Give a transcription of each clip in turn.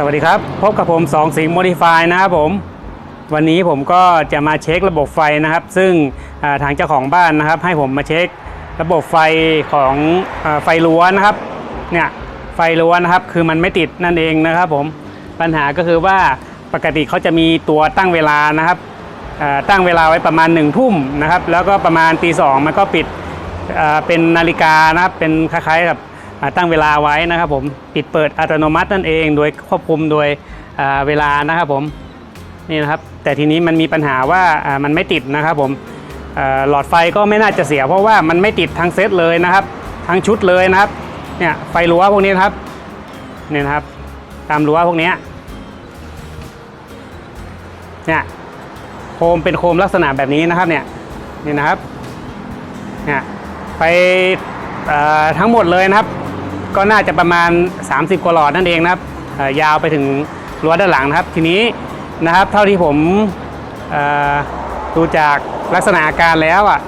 สวัสดีครับ พบกับผมสองสิงห์โมดิฟายนะครับผม วันนี้ผมก็จะมาเช็คระบบไฟนะครับ ซึ่งทางเจ้าของบ้านนะครับ ให้ผมมาเช็คระบบไฟของอไฟรั้วนะครับเนี่ยไฟรั้วนะครับ คือมันไม่ติดนั่นเองนะครับผมปัญหาก็คือว่าปกติเขาจะมีตัวตั้งเวลานะครับตั้งเวลาไว้ประมาณ1นึ่ทุ่มนะครับ แล้วก็ประมาณตีสองมันก็ปิดเป็นนาฬิกานะครับเป็นคล้ายๆกับ ตั้งเวลาไว้นะครับผมปิดเปิดอัตโนมัตินั่นเอง โดยควบคุมโดยเวลานะครับผมนี่นะครับแต่ทีนี้มันมีปัญหาว่ามันไม่ติดนะครับผมหลอดไฟก็ไม่น่าจะเสีย เพราะว่ามันไม่ติดทั้งเซตเลยนะครับ ทั้งชุดเลยนะครับเนี่ยไฟรั้วพวกนี้นครับเนี่ยนะครับ ตามรั้วพวกนี้เนี่ยโคมเป็นโคมลักษณะแบบนี้นะครับเนี่ยนี่นะครับเนี่ยไปทั้งหมดเลยนะครับ ก็น่าจะประมาณ 30 กว่าหลอดนั่นเองนะครับยาวไปถึงรั้วด้านหลังนะครับ ทีนี้นะครับเท่าที่ผมดูจากลักษณะอาการแล้วอะ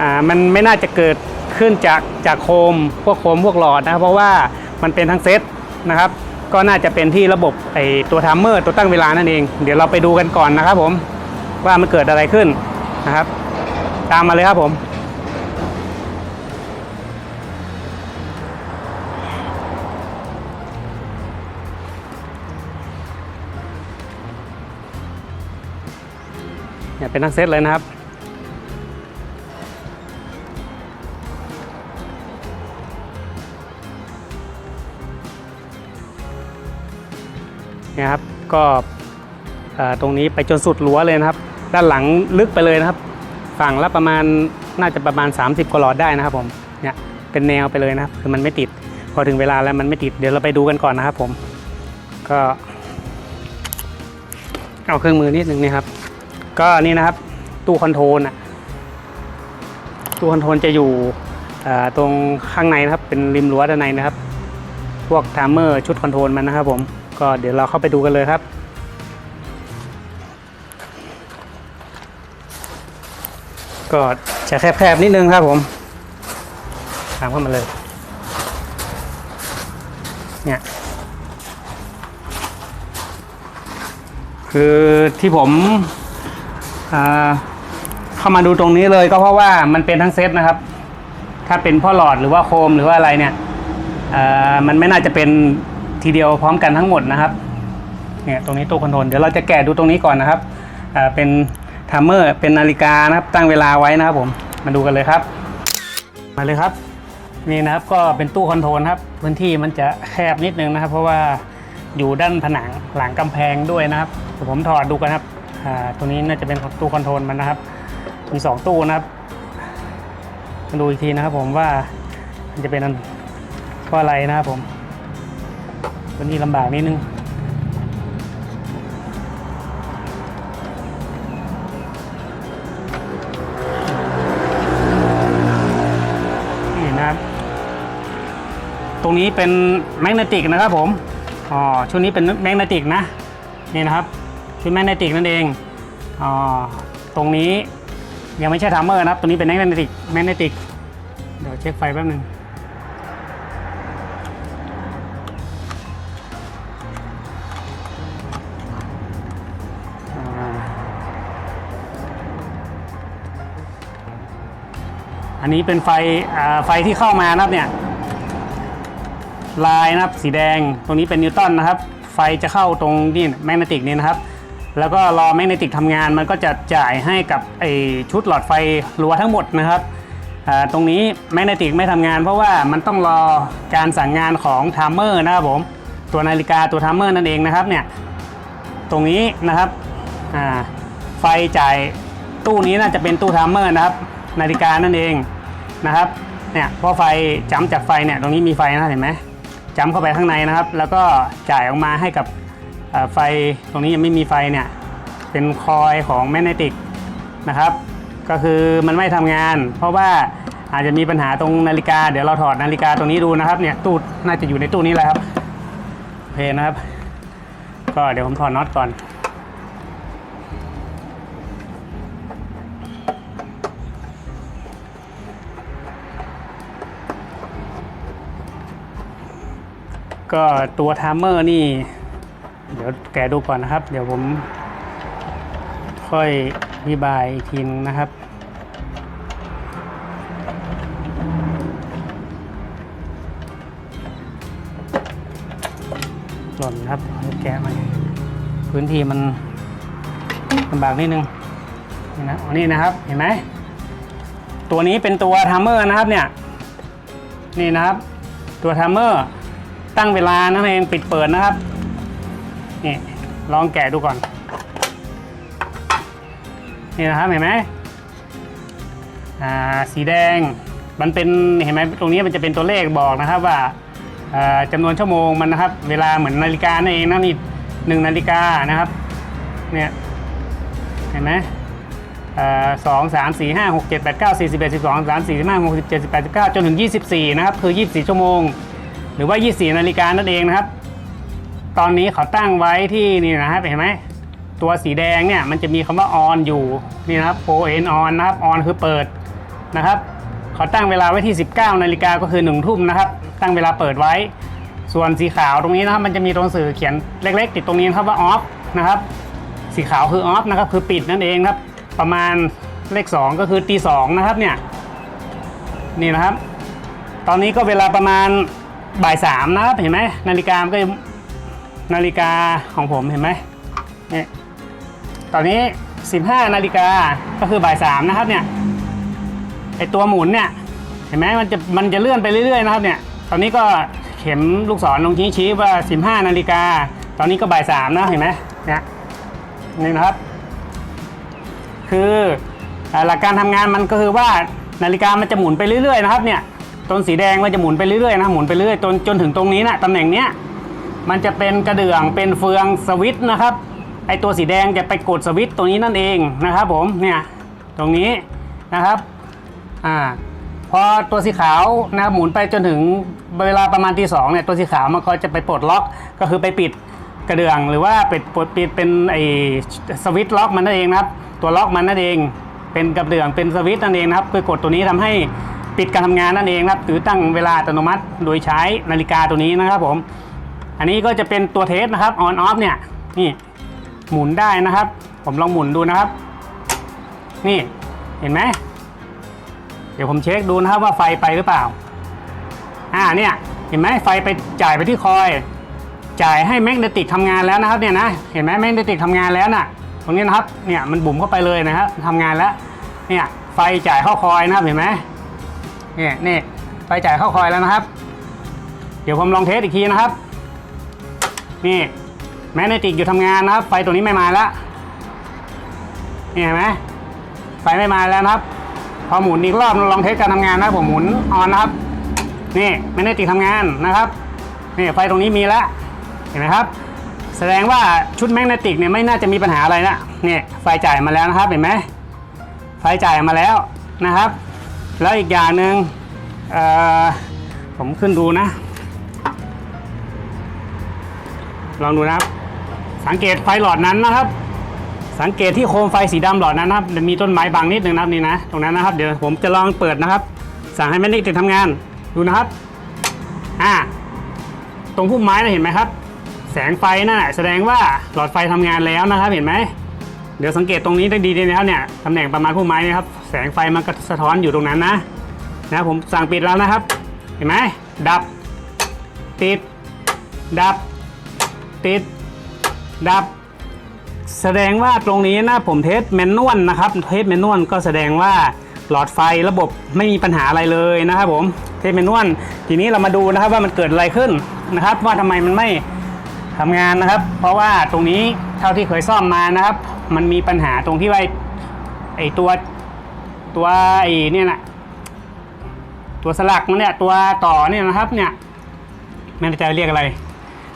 อ่ามันไม่น่าจะเกิดขึ้นจากจากโคมพวกโคมพวกหลอดนะครับ เพราะว่ามันเป็นทั้งเซตนะครับ ก็น่าจะเป็นที่ระบบไอตัวทัมเมอร์ตัวตั้งเวลานั่นเอง เดี๋ยวเราไปดูกันก่อนนะครับผมว่ามันเกิดอะไรขึ้นนะครับ ตามมาเลยครับผม เป็นทั้งเซตเลยนะครับเนี่ยครับ ก็ตรงนี้ไปจนสุดรั้วเลยนะครับ ด้านหลังลึกไปเลยนะครับ ฝั่งละประมาณน่าจะประมาณ 30กว่าหลอดได้นะครับผม เนี่ยเป็นแนวไปเลยนะครับ คือมันไม่ติด พอถึงเวลาแล้วมันไม่ติด เดี๋ยวเราไปดูกันก่อนนะครับผม ก็เอาเครื่องมือนิดนึงนี่ครับ ก็นี่นะครับตู้คอนโทรลอะตู้คอนโทรลจะอยู่ตรงข้างในนะครับ เป็นริมรั้วด้านในนะครับ พวกไทม์เมอร์ชุดคอนโทรลมันนะครับผมก็เดี๋ยวเราเข้าไปดูกันเลยครับก็จะแคบๆนิดนึงครับผมตามเข้ามาเลย เนี่ย คือที่ผม เข้ามาดูตรงนี้เลยก็เพราะว่ามันเป็นทั้งเซตนะครับ ถ้าเป็นพ่อหลอดหรือว่าโคมหรือว่าอะไรเนี่ยมันไม่น่าจะเป็นทีเดียวพร้อมกันทั้งหมดนะครับเนี่ยตรงนี้ตู้คอนโทรลเดี๋ยวเราจะแกะดูตรงนี้ก่อนนะครับเป็นทัมเมอร์เป็นนาฬิกานะครับตั้งเวลาไว้นะครับผมมาดูกันเลยครับ มาเลยครับ นี่นะครับก็เป็นตู้คอนโทรลครับพื้นที่มันจะแคบนิดนึงนะครับ เพราะว่าอยู่ด้านผนังหลังกำแพงด้วยนะครับเดี๋ยวผมถอดดูกันครับ อ่าตัวนี้น่าจะเป็นตู้คอนโทรลมันนะครับมีสองตู้นะครับมาดูอีกทีนะครับผมว่ามันจะเป็นอันเพราะอะไรนะครับผมตัวนี้ลำบากนิดนึงนี่นะครับตรงนี้เป็นแมกเนติกนะครับผมอ๋อชุดนี้เป็นแมกเนติกนะนี่นะครับ ชุดแมกเนติกนั่นเองอ๋อตรงนี้ยังไม่ใช่ทัมเมอร์นะครับ ตัวนี้เป็นแมกเนติกแมกเนติกเดี๋ยวเช็คไฟแป๊บหนึงอ่าอันนี้เป็นไฟอ่าไฟที่เข้ามานะครับเนี่ยลายนะครับสีแดงตรงนี้เป็นนิวตันนะครับ ไฟจะเข้าตรงนี่แมกเนติกนี่นะครับ แล้วก็รอแมกเนติกทำงานมันก็จะจ่ายให้กับไอชุดหลอดไฟรั้วทั้งหมดนะครับตรงนี้แมกเนติกไม่ทำงานเพราะว่ามันต้องรอการสั่งงานของไทม์เมอร์นะครับผมตัวนาฬิกาตัวไทม์เมอร์นั่นเองนะครับเนี่ยตรงนี้นะครับไฟจ่ายตู้นี้น่าจะเป็นตู้ไทม์เมอร์นะครับ นาฬิกานั่นเองนะครับเนี่ยพราะไฟจ้ำจากไฟเนี่ยตรงนี้มีไฟนะเห็นไหมจ้ำเข้าไปข้างในนะครับ แล้วก็จ่ายออกมาให้กับ ไฟตรงนี้ยังไม่มีไฟเนี่ยเป็นคอยของแมกเนติกนะครับ ก็คือมันไม่ทำงาน เพราะว่าอาจจะมีปัญหาตรงนาฬิกา เดี๋ยวเราถอดนาฬิกาตรงนี้ดูนะครับเนี่ยตู้น่าจะอยู่ในตู้นี้แหละครับโอเคนะครับ ก็เดี๋ยวผมถอดน็อตก่อนก็ตัวไทม์เมอร์นี่ ยวแกะดูก่อนนะครับ เดี๋ยวผม ค่อยอธิบายอีกทีนึงนะครับหล่นครับแกะมาพื้นที่มันลำบากนิดนึงนี่นะอ๋อนี่นะครับเห็นไหมตัวนี้เป็นตัวทัมเมอร์นะครับเนี่ยนี่นะครับ ตัวทัมเมอร์ตั้งเวลานั่นเองปิดเปิดนะครับ ลองแกะดูก่อน นี่นะครับเห็นไหมอ่าสีแดงมันเป็นเห็นไหมตรงนี้มันจะเป็นตัวเลขบอกนะครับว่าอ่าจำนวนชั่วโมงมันนะครับ เวลาเหมือนนาฬิกานั่นเองนะนี่หนึ่งนาฬิกานะครับเนี่ยเห็นไหมสองสามสี่ห้าหกเจ็ดแปดเก้าสี่สิบเอ็ดสิบสองสามสี่สิบห้าหกสิบเจ็ดสิบแปดสิบเก้าจนถึงยี่สิบสี่นะครับ คือยี่สิบสี่ชั่วโมง หรือว่ายี่สิบสี่นาฬิกานั่นเองนะครับ ตอนนี้เขาตั้งไว้ที่นี่นะครับเห็นไหมตัวสีแดงเนี่ยมันจะมีคำว่า on อยู่นี่นะครับ o n on นะครับ on คือเปิดนะครับเขาตั้งเวลาไว้ที่ 19นาฬิกาก็คือ1ทุ่มนะครับ ตั้งเวลาเปิดไว้ ส่วนสีขาวตรงนี้นะครับ มันจะมีตัวหนังสือเขียนเล็ก ๆ ติดตรงนี้นครับว่า off นะครับ สีขาวคือ off นะครับคือปิดนั่นเองครับ ประมาณเลข 2 ก็คือตีสองนะครับเนี่ยนี่นะครับ ตอนนี้ก็เวลาประมาณบ่ายสามนะครับเห็นไหมนาฬิกามันก็ นาฬิกาของผมเห็นไหมนี่ตอนนี้ 15 นาฬิกาก็คือบ่ายสามนะครับเนี่ยไอตัวหมุนเนี่ยเห็นไหมมันจะมันจะเลื่อนไปเรื่อยๆนะครับเนี่ยตอนนี้ก็เข็มลูกศรลงชี้ชี้ว่า 15 นาฬิกา ตอนนี้ก็บ่ายสามนะเห็นไหมเนี่ยนี่นะครับ คือหลักการทำงานมันก็คือว่านาฬิกามันจะหมุนไปเรื่อยๆนะครับเนี่ยต้นสีแดงมันจะหมุนไปเรื่อยๆนะหมุนไปเรื่อยจนจนถึงตรงนี้นะตำแหน่งเนี้ย มันจะเป็นกระเดื่องเป็นเฟืองสวิตช์นะครับ ไอตัวสีแดงจะไปกดสวิตช์ตรงนี้นั่นเองนะครับผมเนี่ยตรงนี้นะครับอ่าพอตัวสีขาวนะครับหมุนไปจนถึงเวลาประมาณตีสองเนี่ยตัวสีขาวมันก็จะไปปลดล็อกก็คือไปปิดกระเดื่องหรือว่าปิดปลดปิดเป็นไอสวิตช์ล็อกมันนั่นเองนะครับ ตัวล็อกมันนั่นเองเป็นกระเดื่องเป็นสวิตช์นั่นเองนะครับคือกดตัวนี้ทำให้ปิดการทำงานนั่นเองนะครับหรือตั้งเวลาอัตโนมัติโดยใช้นาฬิกาตัวนี้นะครับผม อันนี้ก็จะเป็นตัวเทสนะครับ on off เนี่ยนี่หมุนได้นะครับ ผมลองหมุนดูนะครับ นี่เห็นไหมเดี๋ยวผมเช็คดูนะครับว่าไฟไปหรือเปล่า อ่าเนี่ยเห็นไหมไฟไปจ่ายไปที่คอย จ่ายให้แมกเนติกทำงานแล้วนะครับเนี่ยนะเห็นไหมแมกเนติกทำงานแล้วน่ะตรงนี้นะครับเนี่ยมันบุ๋มเข้าไปเลยนะครับทำงานแล้วเนี่ยไฟจ่ายเข้าคอยนะครับเห็นไหมเนี่ยนี่ไฟจ่ายเข้าคอยแล้วนะครับ เดี๋ยวผมลองเทสอีกทีนะครับ นี่แมกเนติกอยู่ทำงานนะครับ ไฟตัวนี้ไม่มาแล้วนี่เห็นไหมไฟไม่มาแล้วนะครับ พอหมุนอีกรอบลองเทสการทำงานนะผมหมุนออนนะครับ นี่แมกเนติกทำงานนะครับนี่ไฟตรงนี้มีแล้วเห็นไหมครับ แสดงว่าชุดแมกเนติกเนี่ยไม่น่าจะมีปัญหาอะไรนะนี่ไฟจ่ายมาแล้วนะครับเห็นไหมไฟจ่ายมาแล้วนะครับ แล้วอีกอย่างหนึ่งเอ่อผมขึ้นดูนะ ลองดูนะครับ สังเกตไฟหลอดนั้นนะครับ สังเกตที่โคมไฟสีดำหลอดนั้นนะครับมีต้นไม้บังนิดนึงนะครับนี่นะตรงนั้นนะครับเดี๋ยวผมจะลองเปิดนะครับ สั่งให้แมกเนติกทำงานดูนะครับอ่าตรงพุ่มไม้นะเห็นไหมครับ แสงไฟนั่นนะแสดงว่าหลอดไฟทำงานแล้วนะครับเห็นไหมเดี๋ยวสังเกตตรงนี้ได้ดีเลยนะครับเนี่ยตำแหน่งประมาณพุ่มไม้นะครับ แสงไฟมันก็สะท้อนอยู่ตรงนั้นนะนะผมสั่งปิดแล้วนะครับ เห็นไหมดับ ติด ดับ ติด ดับ แสดงว่าตรงนี้นะผมเทสแมนนวลนะครับ เทสแมนนวลก็แสดงว่าหลอดไฟระบบไม่มีปัญหาอะไรเลยนะครับผมเทสแมนนวลทีนี้เรามาดูนะครับว่ามันเกิดอะไรขึ้นนะครับ ว่าทำไมมันไม่ทำงานนะครับ เพราะว่าตรงนี้เท่าที่เคยซ่อมมานะครับ มันมีปัญหาตรงที่ว่าไอตัวตัวไอเนี่ยนะตัวสลักมันเนี่ยตัวต่อเนี่ยนะครับเนี่ยไม่แน่ใจเรียกอะไร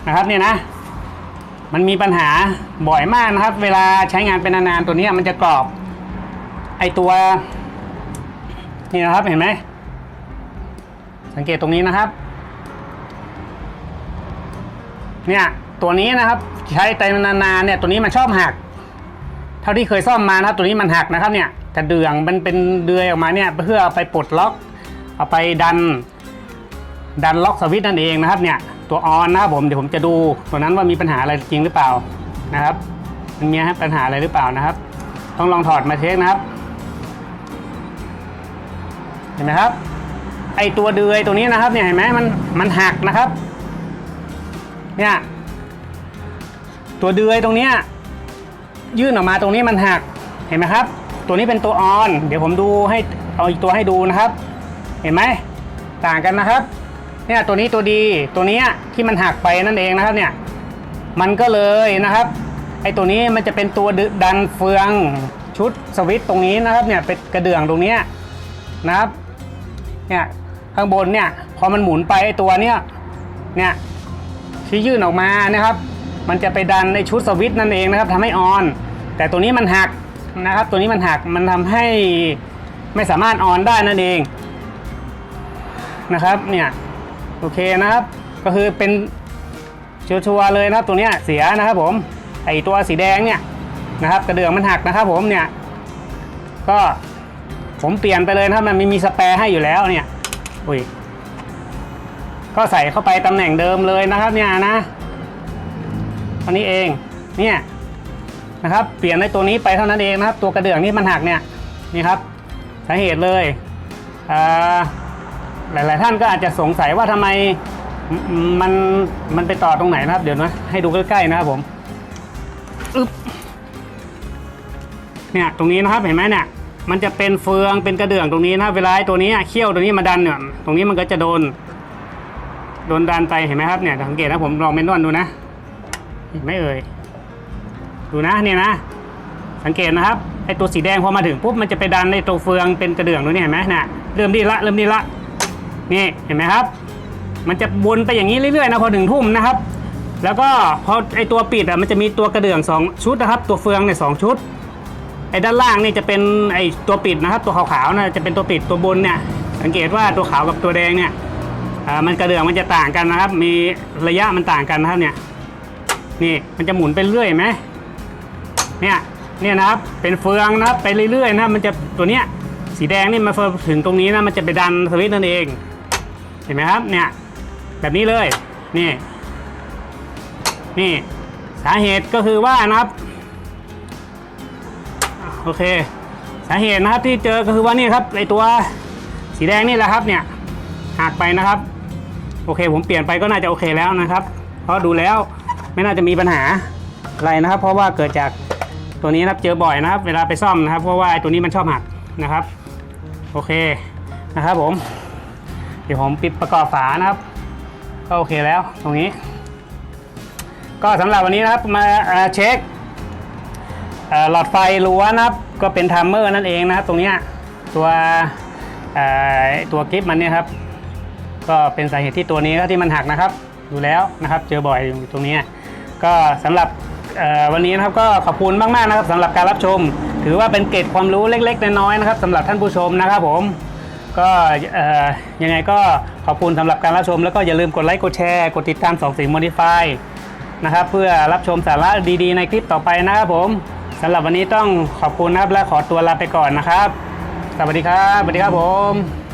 นะครับเนี่ยนะ มันมีปัญหาบ่อยมากนะครับ เวลาใช้งานเป็นนานๆตัวนี้มันจะกรอบ ไอตัวนี่นะครับเห็นไหม สังเกตตรงนี้นะครับ เนี่ยตัวนี้นะครับ ใช้ไปนานๆเนี่ย ตัวนี้มันชอบหัก เท่าที่เคยซ่อมมานะครับ ตัวนี้มันหักนะครับเนี่ยกระเดื่องมันเป็นเดือยออกมาเนี่ยเพื่อเอาไปปลดล็อก เอาไปดันดันล็อกสวิตช์นั่นเองนะครับเนี่ย ตัวออนนะครับผมเดี๋ยวผมจะดูตัวนั้นว่ามีปัญหาอะไรจริงหรือเปล่านะครับ มันมีปัญหาอะไรหรือเปล่านะครับ ต้องลองถอดมาเช็คนะครับ เห็นไหมครับ ไอตัวเดือยตัวนี้นะครับเนี่ยเห็นไหมมันมันหักนะครับ เนี่ยตัวเดือยตรงเนี้ยยื่นออกมาตรงนี้มันหักเห็นไหมครับ ตัวนี้เป็นตัวออน เดี๋ยวผมดูให้เอาอีกตัวให้ดูนะครับ เห็นไหมต่างกันนะครับ เนี่ยตัวนี้ตัวดีตัวนี้ที่มันหักไปนั่นเองนะครับเนี่ยมันก็เลยนะครับไอตัวนี้มันจะเป็นตัวดันเฟืองชุดสวิตช์ตรงนี้นะครับเนี่ยเป็นกระเดื่องตรงนี้นะครับเนี่ยข้างบนเนี่ยพอมันหมุนไปไอตัวเนี้ยเนี่ยที่ยื่นออกมานะครับ มันจะไปดันในชุดสวิตช์นั่นเองนะครับทำให้ออน แต่ตัวนี้มันหักนะครับ ตัวนี้มันหักมันทำให้ไม่สามารถออนได้นั่นเองนะครับเนี่ย โอเคนะครับ ก็คือเป็นชัวร์ๆเลยนะครับตัวเนี้ยเสียนะครับผมไอตัวสีแดงเนี่ยนะครับกระเดื่องมันหักนะครับผมเนี่ยก็ผมเปลี่ยนไปเลยนะครับมันไม่มีสแปรให้อยู่แล้วเนี่ยอุ้ยก็ใส่เข้าไปตำแหน่งเดิมเลยนะครับเนี่ยนะอันนี้เองเนี่ยนะครับเปลี่ยนในตัวนี้ไปเท่านั้นเองนะครับ ตัวกระเดื่องนี่มันหักเนี่ยนี่ครับสาเหตุเลยอ่า หลาย ๆ ท่านก็อาจจะสงสัยว่าทำไมมันมันไปต่อตรงไหนนะครับ เดี๋ยวนะให้ดูใกล้ๆนะครับผมอึ๊บเนี่ยตรงนี้นะครับเห็นไหมเนี่ยมันจะเป็นเฟืองเป็นกระเดื่องตรงนี้นะเวลาตัวนี้เขี้ยวตัวนี้มาดันเนี่ยตรงนี้มันก็จะโดน โดนดันไปเห็นไหมครับเนี่ยสังเกตนะผมลองเมนนวลดูนะเห็นไหมเอ่ยดูนะเนี่ยนะ สังเกตนะครับไอตัวสีแดงพอมาถึงปุ๊บมันจะไปดันในตัวเฟืองเป็นกระเดื่องตรงนี้เห็นไหมน่ะเริ่มดีละเริ่มดีละ นี่เห็นไหมครับ มันจะวนไปอย่างนี้เรื่อยๆนะพอถึงทุ่มนะครับ แล้วก็พอไอตัวปิดอะมันจะมีตัวกระเดื่องสองชุดนะครับ ตัวเฟืองเนี่ยสองชุดไอ้ด้านล่างนี่จะเป็นไอ้ตัวปิดนะครับตัวขาวๆนะจะเป็นตัวปิดตัวบนเนี่ยสังเกตว่าตัวขาวกับตัวแดงเนี่ยมันกระเดื่องมันจะต่างกันนะครับ มีระยะมันต่างกันนะครับเนี่ยนี่มันจะหมุนไปเรื่อยไหมเนี่ยเนี่ยนะครับเป็นเฟืองนะครับไปเรื่อยๆนะครับมันจะตัวเนี้ยสีแดงนี่มาถึงตรงนี้นะมันจะไปดันสวิตช์นั่นเอง ห็นไหมครับเนี่ยแบบนี้เลยนี่นี่สาเหตุก็คือว่านะครับโอเค สาเหตุนะครับที่เจอก็คือว่านี่ครับไอตัวสีแดงนี่แหละครับเนี่ยหักไปนะครับ โอเค ผมเปลี่ยนไปก็น่าจะโอเคแล้วนะครับ เพราะดูแล้วไม่น่าจะมีปัญหาอะไรนะครับ เพราะว่าเกิดจากตัวนี้นะครับเจอบ่อยนะครับ เวลาไปซ่อมนะครับ เพราะว่าไอตัวนี้มันชอบหักนะครับ โอเคนะครับผม ดี๋ยวผมปิดประกอบฝานะครับ ก็โอเคแล้วตรงนี้ ก็สำหรับวันนี้นะครับมาเช็คหลอดไฟล้วนนะครับ ก็เป็นทัมเมอร์นั่นเองนะครับ ตรงนี้ตัวตัวกิฟมันเนี่ยครับ ก็เป็นสาเหตุที่ตัวนี้ที่มันหักนะครับดูแล้วนะครับเจอบ่อยอยู่ตรงนี้ ก็สำหรับวันนี้นะครับก็ขอบคุณมากๆนะครับสำหรับการรับชม ถือว่าเป็นเกร็ดความรู้เล็กๆน้อยๆนะครับสำหรับท่านผู้ชมนะครับผม ก็ยังไงก็ขอบคุณสำหรับการรับชม แล้วก็อย่าลืมกดไลค์กดแชร์ กดติดตามสองสี Modify นะครับเพื่อรับชมสาระดีๆ ในคลิปต่อไปนะครับผมสำหรับวันนี้ต้องขอบคุณนะครับและขอตัวลาไปก่อนนะครับ สวัสดีครับสวัสดีครับผม